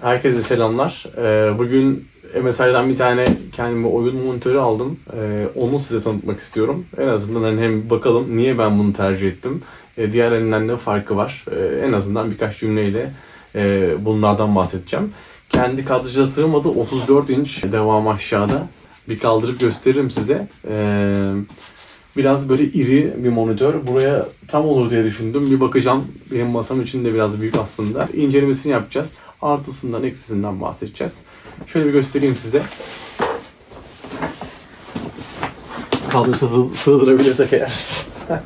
Herkese selamlar. Ee, Bugün MSI'den bir tane kendime oyun monitörü aldım. Ee, Onu size tanıtmak istiyorum. En azından hani hem bakalım niye ben bunu tercih ettim. Ee, Diğerlerinden ne farkı var. En azından birkaç cümleyle e, bunlardan bahsedeceğim. Kendi kadraja sığmadı. 34 inç devam aşağıda. Bir kaldırıp gösteririm size. Biraz böyle iri bir monitör. Buraya tam olur diye düşündüm. Bir bakacağım. Benim masam için de biraz büyük aslında. İncelemesini yapacağız. Artısından, eksisinden bahsedeceğiz. Şöyle bir göstereyim size. Sığ- sığdırabilirsek eğer.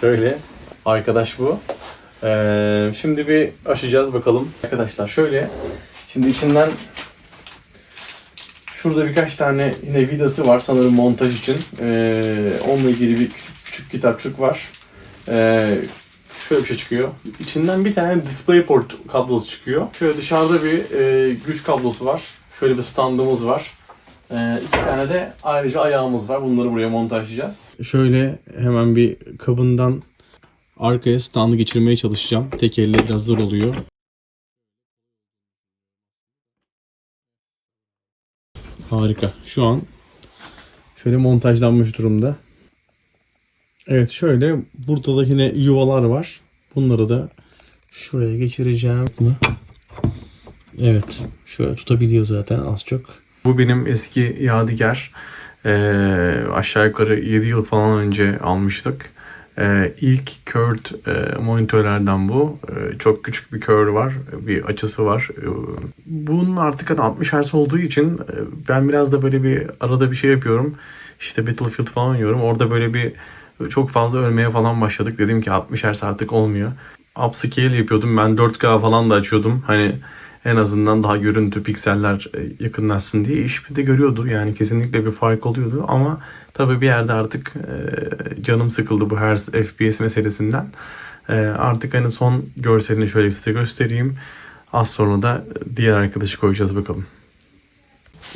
Şöyle. Arkadaş bu. Ee, şimdi bir açacağız bakalım. Arkadaşlar şöyle. Şimdi içinden Şurada birkaç tane yine vidası var sanırım montaj için. Ee, onunla ilgili bir küçük, küçük kitapçık var. Ee, şöyle bir şey çıkıyor. İçinden bir tane DisplayPort kablosu çıkıyor. Şöyle dışarıda bir e, güç kablosu var. Şöyle bir standımız var. Ee, iki tane de ayrıca ayağımız var. Bunları buraya montajlayacağız. Şöyle hemen bir kabından arkaya standı geçirmeye çalışacağım. Tek elle biraz zor oluyor. Harika. Şu an şöyle montajlanmış durumda. Evet şöyle burada da yine yuvalar var. Bunları da şuraya geçireceğim. Evet. Şöyle tutabiliyor zaten az çok. Bu benim eski Yadigar. Ee, aşağı yukarı 7 yıl falan önce almıştık. Ee, ilk curved e, monitörlerden bu. Ee, çok küçük bir curve var, bir açısı var. Ee, bunun artık hani 60 Hz olduğu için e, ben biraz da böyle bir arada bir şey yapıyorum. İşte Battlefield falan oynuyorum. Orada böyle bir çok fazla ölmeye falan başladık. Dedim ki 60 Hz artık olmuyor. Upscale yapıyordum. Ben 4K falan da açıyordum. Hani en azından daha görüntü pikseller e, yakınlaşsın diye iş bir de görüyordu. Yani kesinlikle bir fark oluyordu ama tabii bir yerde artık e, canım sıkıldı bu her FPS meselesinden. E, artık hani son görselini şöyle size göstereyim. Az sonra da diğer arkadaşı koyacağız bakalım.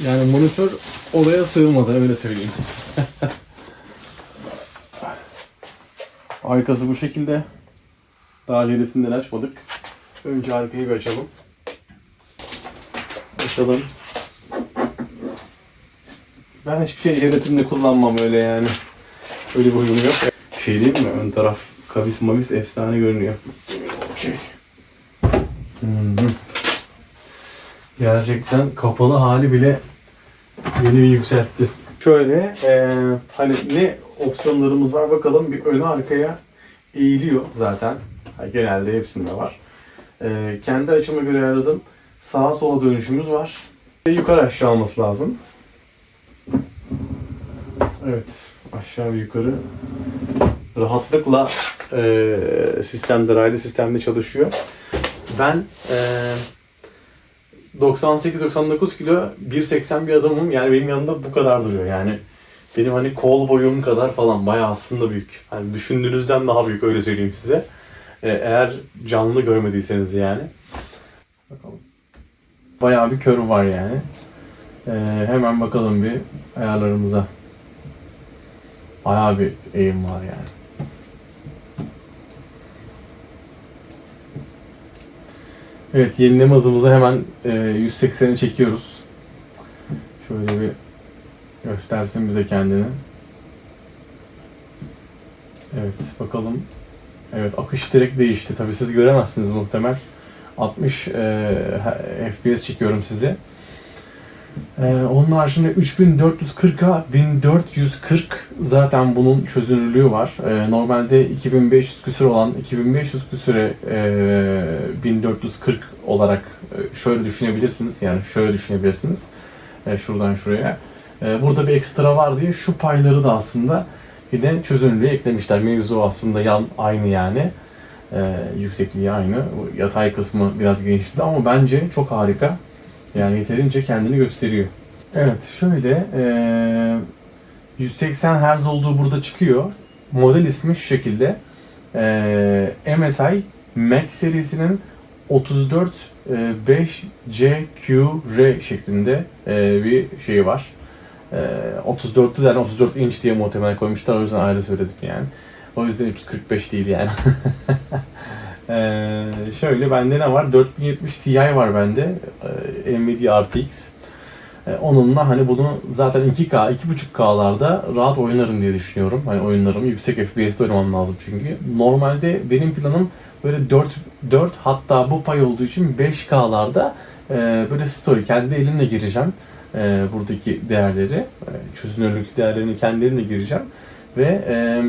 Yani monitör olaya sığmadı öyle söyleyeyim. Arkası bu şekilde. Daha hedefini açmadık. Önce arkayı bir açalım. Açalım. Ben hiçbir şey yönetimde kullanmam öyle yani. Öyle bir huyum yok. Şey değil mi? Ön taraf kavis mavis efsane görünüyor. Okey. Hı. Gerçekten kapalı hali bile beni bir yükseltti. Şöyle eee, hani ne opsiyonlarımız var bakalım bir öne arkaya eğiliyor zaten. Genelde hepsinde var. Eee, kendi açıma göre ayarladım. Sağa sola dönüşümüz var. Ve yukarı aşağı alması lazım. Evet aşağı yukarı rahatlıkla eee sistemde, raylı sistemde çalışıyor. Ben eee 98-99 kilo 1.80 bir adamım. Yani benim yanımda bu kadar duruyor. Yani benim hani kol boyum kadar falan bayağı aslında büyük. Hani düşündüğünüzden daha büyük öyle söyleyeyim size. Ee, eğer canlı görmediyseniz yani. Bayağı bir kör var yani. Ee, hemen bakalım bir ayarlarımıza. Bayağı bir eğim var yani. Evet yenileme hızımızı hemen e, 180'e çekiyoruz. Şöyle bir göstersin bize kendini. Evet bakalım. Evet akış direkt değişti. Tabi siz göremezsiniz muhtemel. 60 e, FPS çekiyorum size. E, onun haricinde 3440'a 1440 zaten bunun çözünürlüğü var. E, normalde 2500 küsür olan 2500 küsüre e, 1440 olarak e, şöyle düşünebilirsiniz. Yani şöyle düşünebilirsiniz. E, şuradan şuraya. E, burada bir ekstra var diye şu payları da aslında bir de çözünürlüğe eklemişler. Mevzu aslında yan aynı yani. E, yüksekliği aynı. Yatay kısmı biraz genişledi ama bence çok harika. Yani yeterince kendini gösteriyor. Evet şöyle e, 180 Hz olduğu burada çıkıyor. Model ismi şu şekilde. E, MSI Mac serisinin 34 e, 5CQR şeklinde e, bir şeyi var. E, 34'lü yani 34 inç diye muhtemelen koymuşlar o yüzden ayrı söyledim yani. O yüzden 345 değil yani. Ee, şöyle bende ne var? 4070 Ti var bende. Ee, Nvidia RTX. Ee, onunla hani bunu zaten 2K, 2.5K'larda rahat oynarım diye düşünüyorum. Hani oyunlarımı yüksek FPS'te oynamam lazım çünkü. Normalde benim planım böyle 4, 4 hatta bu pay olduğu için 5K'larda e, böyle story kendi elimle gireceğim. E, buradaki değerleri, e, çözünürlük değerlerini kendi elimle gireceğim. Ve e,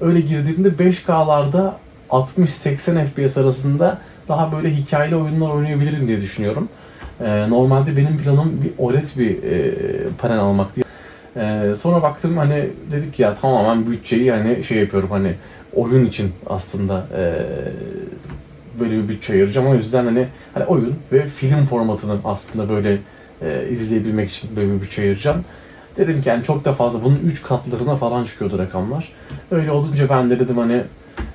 öyle girdiğimde 5K'larda 60-80 FPS arasında daha böyle hikayeli oyunlar oynayabilirim diye düşünüyorum. Ee, normalde benim planım bir OLED bir e, panel almaktı. Ee, sonra baktım hani dedik ya tamamen bütçeyi hani şey yapıyorum hani oyun için aslında e, böyle bir bütçe ayıracağım. O yüzden hani, hani oyun ve film formatını aslında böyle e, izleyebilmek için böyle bir bütçe ayıracağım. Dedim ki yani çok da fazla bunun 3 katlarına falan çıkıyordu rakamlar. Öyle olunca ben de dedim hani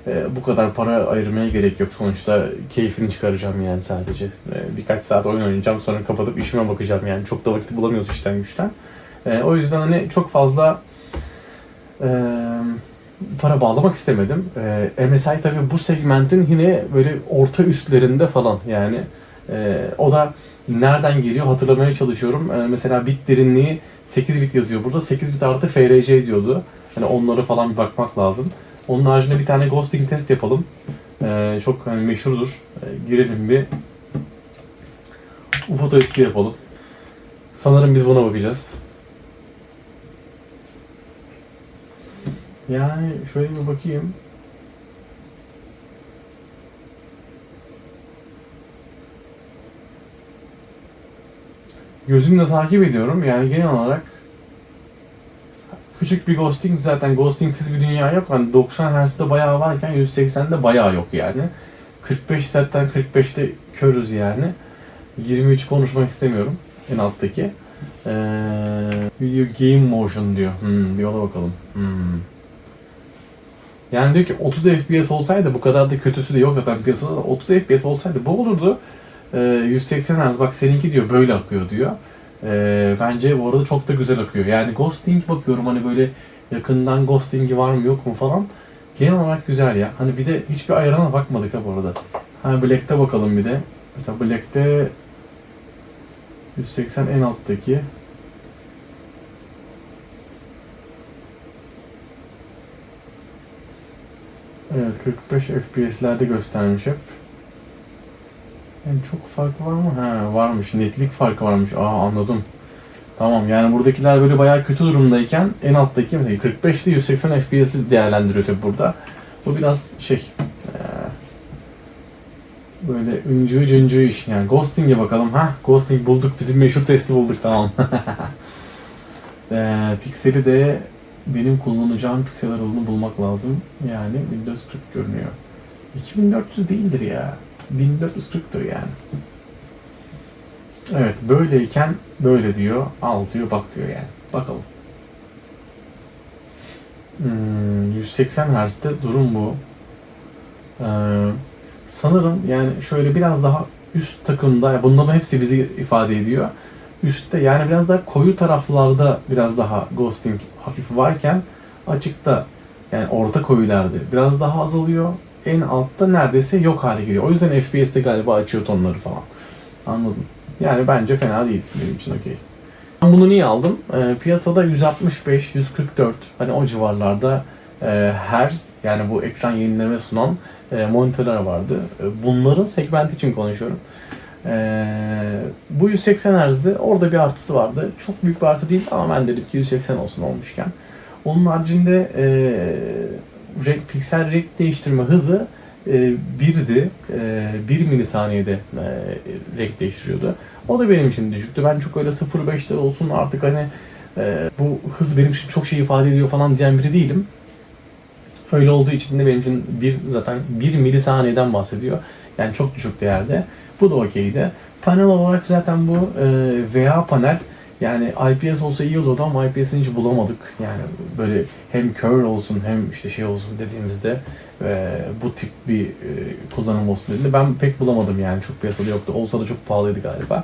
e, bu kadar para ayırmaya gerek yok. Sonuçta keyfini çıkaracağım yani sadece. E, birkaç saat oyun oynayacağım sonra kapatıp işime bakacağım yani. Çok da vakit bulamıyoruz işten güçten. E, o yüzden hani çok fazla e, para bağlamak istemedim. MSI tabi bu segmentin yine böyle orta üstlerinde falan yani. O da nereden geliyor hatırlamaya çalışıyorum. Mesela bit derinliği 8 bit yazıyor burada. 8 bit artı FRC diyordu. Hani onlara falan bir bakmak lazım. Onun haricinde bir tane ghosting test yapalım. Ee, çok hani meşhurdur. Ee, girelim bir UFO testi yapalım. Sanırım biz buna bakacağız. Yani şöyle bir bakayım. Gözümle takip ediyorum. Yani genel olarak küçük bir ghosting zaten ghostingsiz bir dünya yok. Hani 90 Hz'de bayağı varken 180'de bayağı yok yani. 45 zaten 45'te körüz yani. 23 konuşmak istemiyorum en alttaki. Ee, video game motion diyor. Hmm, bir yola bakalım. Hmm. Yani diyor ki 30 FPS olsaydı bu kadar da kötüsü de yok zaten piyasada da 30 FPS olsaydı bu olurdu. Ee, 180 Hz bak seninki diyor böyle akıyor diyor. Ee, bence bu arada çok da güzel akıyor. Yani ghosting bakıyorum hani böyle yakından ghosting'i var mı yok mu falan. Genel olarak güzel ya. Hani bir de hiçbir ayarına bakmadık ha bu arada. Ha Black'te bakalım bir de. Mesela Black'te 180 en alttaki. Evet 45 FPS'lerde göstermiş hep. Yani çok fark var mı? Ha varmış. Netlik farkı varmış. Aa anladım. Tamam yani buradakiler böyle bayağı kötü durumdayken en alttaki mesela 45 ile 180 FPS'i değerlendiriyor tabi burada. Bu biraz şey eee, böyle üncü cüncü iş yani ghosting'e bakalım ha ghosting bulduk bizim meşhur testi bulduk tamam. eee pikseli de benim kullanacağım piksel aralığını bulmak lazım. Yani Windows 40 görünüyor. 2400 değildir ya. 1440'tır yani. Evet böyleyken böyle diyor. Al diyor bak diyor yani. Bakalım. Hmm, 180 Hz'de durum bu. Ee, sanırım yani şöyle biraz daha üst takımda, bunların hepsi bizi ifade ediyor. Üstte yani biraz daha koyu taraflarda biraz daha ghosting hafif varken açıkta yani orta koyularda biraz daha azalıyor. En altta neredeyse yok hale geliyor. O yüzden FPS'te galiba açıyor tonları falan. Anladım. Yani bence fena değil benim için okey. Ben bunu niye aldım? Ee, piyasada 165, 144 hani o civarlarda e, Hz yani bu ekran yenileme sunan e, monitörler vardı. E, bunların segmenti için konuşuyorum. E, bu 180 Hz'de orada bir artısı vardı. Çok büyük bir artı değil ama ben dedim ki 180 olsun olmuşken. Onun haricinde e, renk, piksel renk değiştirme hızı e, birdi. E, 1 milisaniyede e, renk değiştiriyordu. O da benim için düşüktü. Ben çok öyle 0.5'ler olsun artık hani e, bu hız benim için çok şey ifade ediyor falan diyen biri değilim. Öyle olduğu için de benim için bir zaten 1 milisaniyeden bahsediyor. Yani çok düşük değerde. Bu da okeydi. Panel olarak zaten bu e, VA panel yani IPS olsa iyi olurdu ama IPS'ini hiç bulamadık. Yani böyle hem curl olsun hem işte şey olsun dediğimizde e, bu tip bir e, kullanım olsun dediğinde ben pek bulamadım yani çok piyasada yoktu. Olsa da çok pahalıydı galiba.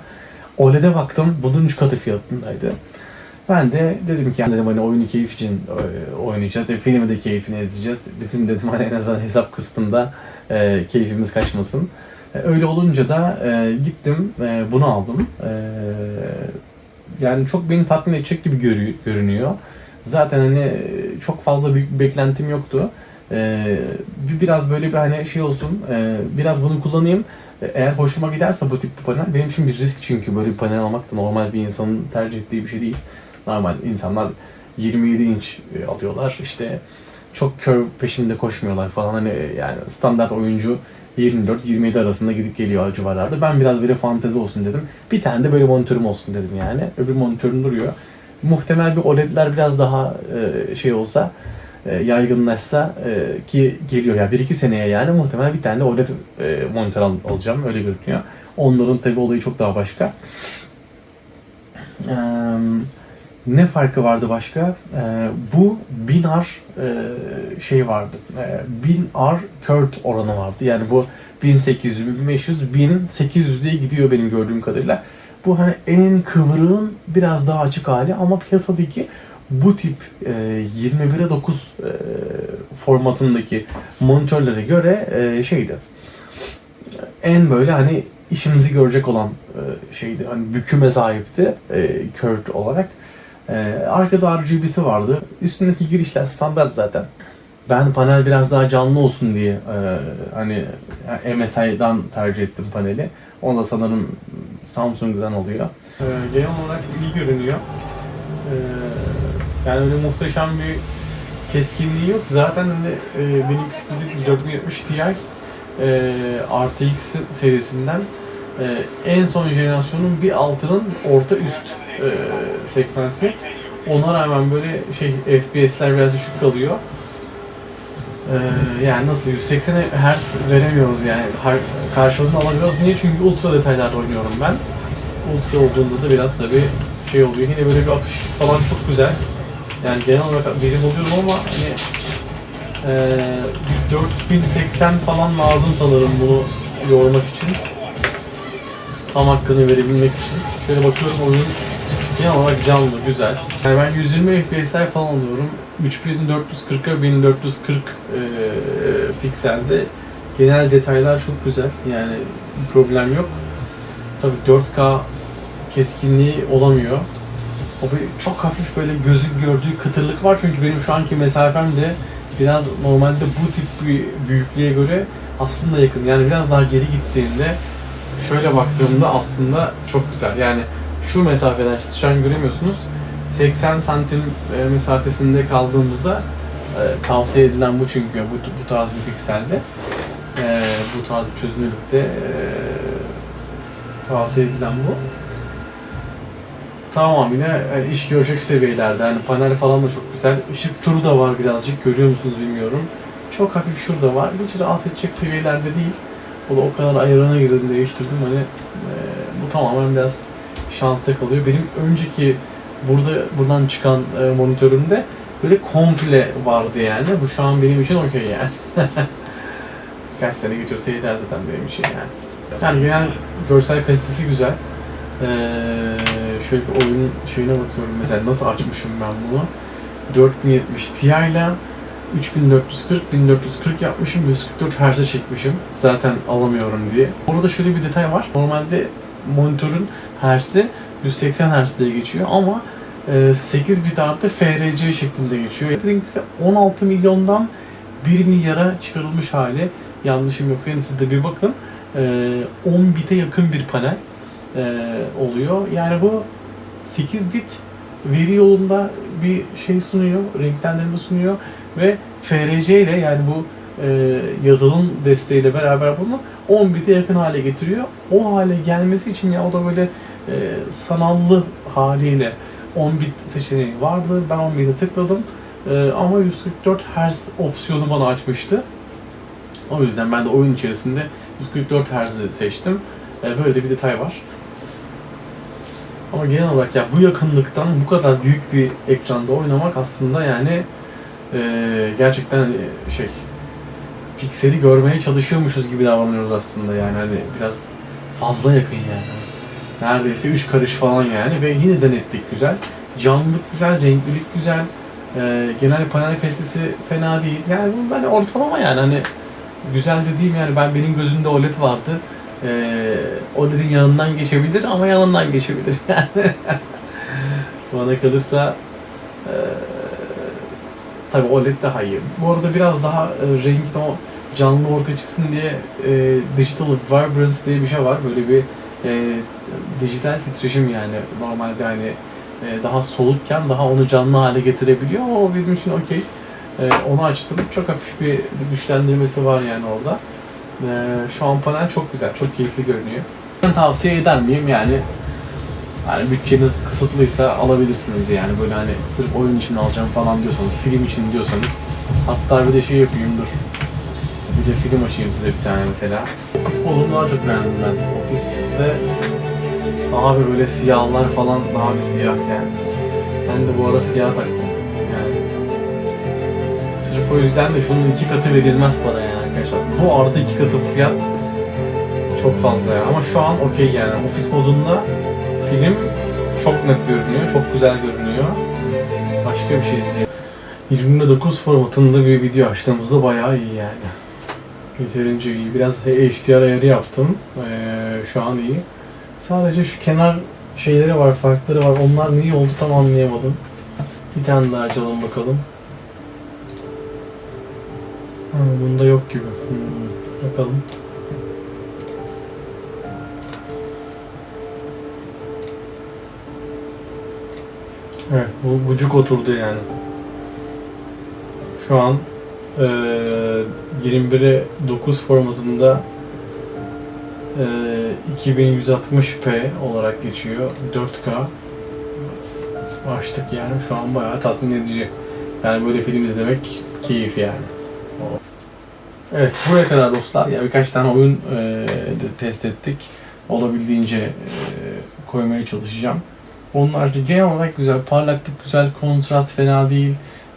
OLED'e baktım bunun 3 katı fiyatındaydı. Ben de dedim ki yani dedim hani oyunu keyif için e, oynayacağız. E, filmi de keyfini izleyeceğiz. Bizim dedim hani en azından hesap kısmında E, keyfimiz kaçmasın. E, öyle olunca da e, gittim e, bunu aldım. E, yani çok beni tatmin edecek gibi görü- görünüyor. Zaten hani çok fazla büyük bir beklentim yoktu. Ee, bir biraz böyle bir hani şey olsun, e, biraz bunu kullanayım. E, Eğer hoşuma giderse bu tip bir panel, benim için bir risk çünkü böyle bir panel almak da normal bir insanın tercih ettiği bir şey değil. Normal insanlar 27 inç e, alıyorlar işte çok curve peşinde koşmuyorlar falan hani yani standart oyuncu 24-27 arasında gidip geliyor civarlarda. Ben biraz böyle fantezi olsun dedim. Bir tane de böyle monitörüm olsun dedim yani. Öbür monitörüm duruyor. Muhtemel bir OLED'ler biraz daha e, şey olsa e, yaygınlaşsa e, ki geliyor ya yani 1-2 seneye yani muhtemelen bir tane de OLED e, monitör al- alacağım öyle görünüyor. Onların tabi olayı çok daha başka. Eee, ne farkı vardı başka? Eee, bu 1000R eee, şey vardı. Eee 1000R Kurt oranı vardı. Yani bu 1800, 1500, 1800 diye gidiyor benim gördüğüm kadarıyla. Bu hani en kıvrığın biraz daha açık hali ama piyasadaki bu tip e, 21'e 9 e, formatındaki monitörlere göre e, şeydi. En böyle hani işimizi görecek olan e, şeydi. Hani büküme sahipti e, Kurt olarak. E, arkada RGB'si vardı. Üstündeki girişler standart zaten. Ben panel biraz daha canlı olsun diye e, hani MSI'dan tercih ettim paneli. Onu da sanırım Samsung'dan alıyor. E, genel olarak iyi görünüyor. E, yani öyle muhteşem bir keskinliği yok. Zaten hani e, benim istediğim 4070 Ti e, RTX serisinden e, en son jenerasyonun bir altının orta üst e, segmenti. Ona rağmen böyle şey FPS'ler biraz düşük kalıyor. Ee, yani nasıl 180 Hz veremiyoruz yani Har- karşılığını alamıyoruz. Niye? Çünkü ultra detaylarda oynuyorum ben. Ultra olduğunda da biraz tabii şey oluyor. Yine böyle bir akış falan çok güzel. Yani genel olarak verim alıyorum ama hani e, 4080 falan lazım sanırım bunu yormak için. Tam hakkını verebilmek için. Şöyle bakıyorum oyun genel olarak canlı, güzel. Yani ben 120 FPS'ler falan alıyorum. 3440'a 1440 e, pikselde genel detaylar çok güzel. Yani problem yok. Tabii 4K keskinliği olamıyor. O bir çok hafif böyle gözü gördüğü kıtırlık var çünkü benim şu anki mesafem de biraz normalde bu tip bir büyüklüğe göre aslında yakın. Yani biraz daha geri gittiğinde şöyle baktığımda aslında çok güzel. Yani şu mesafeden siz şu an göremiyorsunuz. 80 santim e, mesafesinde kaldığımızda e, tavsiye edilen bu çünkü bu, bu tarz bir pikselde e, bu tarz bir çözünürlükte tavsiye edilen bu. Tamam yine e, iş görecek seviyelerde. Yani panel falan da çok güzel. Işık turu da var birazcık. Görüyor musunuz bilmiyorum. Çok hafif şurada var. Hiç rahatsız edecek seviyelerde değil. O da o kadar ayarına girdim değiştirdim. Hani e, bu tamamen biraz şansa kalıyor. Benim önceki burada buradan çıkan e, monitörümde böyle komple vardı yani. Bu şu an benim için okey yani. Kaç sene geçiyorsa yeter zaten benim için yani. Yani genel görsel kalitesi güzel. Ee, şöyle bir oyun şeyine bakıyorum mesela nasıl açmışım ben bunu. 4070 Ti ile 3440 1440 yapmışım 144 Hz'e çekmişim zaten alamıyorum diye. Orada şöyle bir detay var. Normalde monitörün Hz'i 180 Hz diye geçiyor ama e, 8 bit artı FRC şeklinde geçiyor. Bizimkisi 16 milyondan 1 milyara çıkarılmış hali. Yanlışım yoksa yani siz de bir bakın. E, 10 bite yakın bir panel e, oluyor. Yani bu 8 bit veri yolunda bir şey sunuyor, renklendirme sunuyor ve FRC ile yani bu e, yazılım desteğiyle beraber bunu 10 bite yakın hale getiriyor. O hale gelmesi için ya o da böyle e, sanallı haliyle 10 bit seçeneği vardı. Ben 10 bit'e tıkladım. E, ama 144 Hz opsiyonu bana açmıştı. O yüzden ben de oyun içerisinde 144 Hz'i seçtim. E, böyle de bir detay var. Ama genel olarak ya bu yakınlıktan bu kadar büyük bir ekranda oynamak aslında yani e, gerçekten hani şey pikseli görmeye çalışıyormuşuz gibi davranıyoruz aslında yani hani biraz fazla yakın yani. Neredeyse 3 karış falan yani ve yine de netlik güzel. Canlılık güzel, renklilik güzel. E, genel panel kalitesi fena değil. Yani bu hani ortalama yani hani güzel dediğim yani ben benim gözümde OLED vardı. Ee, OLED'in yanından geçebilir ama yanından geçebilir yani. Bana kalırsa ee, tabii OLED daha iyi. Bu arada biraz daha e, renkli o canlı ortaya çıksın diye e, Digital Vibrance diye bir şey var. Böyle bir e, dijital titreşim yani normalde hani e, daha solukken daha onu canlı hale getirebiliyor. O benim için okey. E, onu açtım. Çok hafif bir güçlendirmesi var yani orada. E, şu an panel çok güzel, çok keyifli görünüyor. Ben tavsiye eder miyim yani? Yani bütçeniz kısıtlıysa alabilirsiniz yani böyle hani sırf oyun için alacağım falan diyorsanız, film için diyorsanız. Hatta bir de şey yapayım dur. Bir de film açayım size bir tane mesela. Ofis modunu daha çok beğendim ben. Ofiste daha bir böyle siyahlar falan daha bir siyah yani. Ben de bu ara siyah taktım yani. Sırf o yüzden de şunun iki katı verilmez para yani arkadaşlar. Bu artı iki katı fiyat çok fazla ya. Ama şu an okey yani. Ofis modunda film çok net görünüyor, çok güzel görünüyor. Başka bir şey izleyelim. 29 formatında bir video açtığımızda bayağı iyi yani. Yeterince iyi. Biraz HDR ayarı yaptım. Ee, şu an iyi. Sadece şu kenar şeyleri var, farkları var. Onlar niye oldu tam anlayamadım. Bir tane daha açalım bakalım. Ha, bunda yok gibi. Hmm, bakalım. Evet, bu bucuk oturdu yani. Şu an eee 21'e 9 formatında eee 2160p olarak geçiyor. 4K açtık yani şu an bayağı tatmin edici. Yani böyle film izlemek keyif yani. Evet buraya kadar dostlar ya birkaç tane oyun eee, de test ettik. Olabildiğince eee, koymaya çalışacağım. Onun haricinde genel olarak güzel, parlaklık güzel, kontrast fena değil,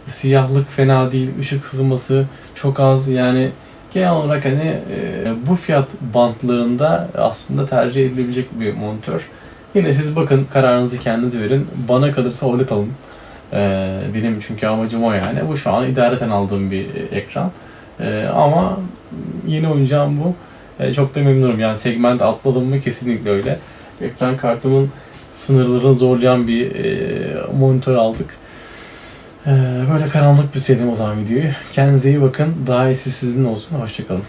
siyahlık fena değil, ışık sızması çok az yani genel olarak hani e, bu fiyat bantlarında aslında tercih edilebilecek bir monitör. Yine siz bakın kararınızı kendiniz verin. Bana kalırsa OLED alın. E, benim çünkü amacım o yani. Bu şu an idareten aldığım bir ekran. E, ama yeni oyuncağım bu. E, çok da memnunum. Yani segment atladım mı kesinlikle öyle. Ekran kartımın sınırlarını zorlayan bir e, monitör aldık. E, böyle karanlık bitirelim o zaman videoyu. Kendinize iyi bakın. Daha iyisi sizin olsun. Hoşçakalın.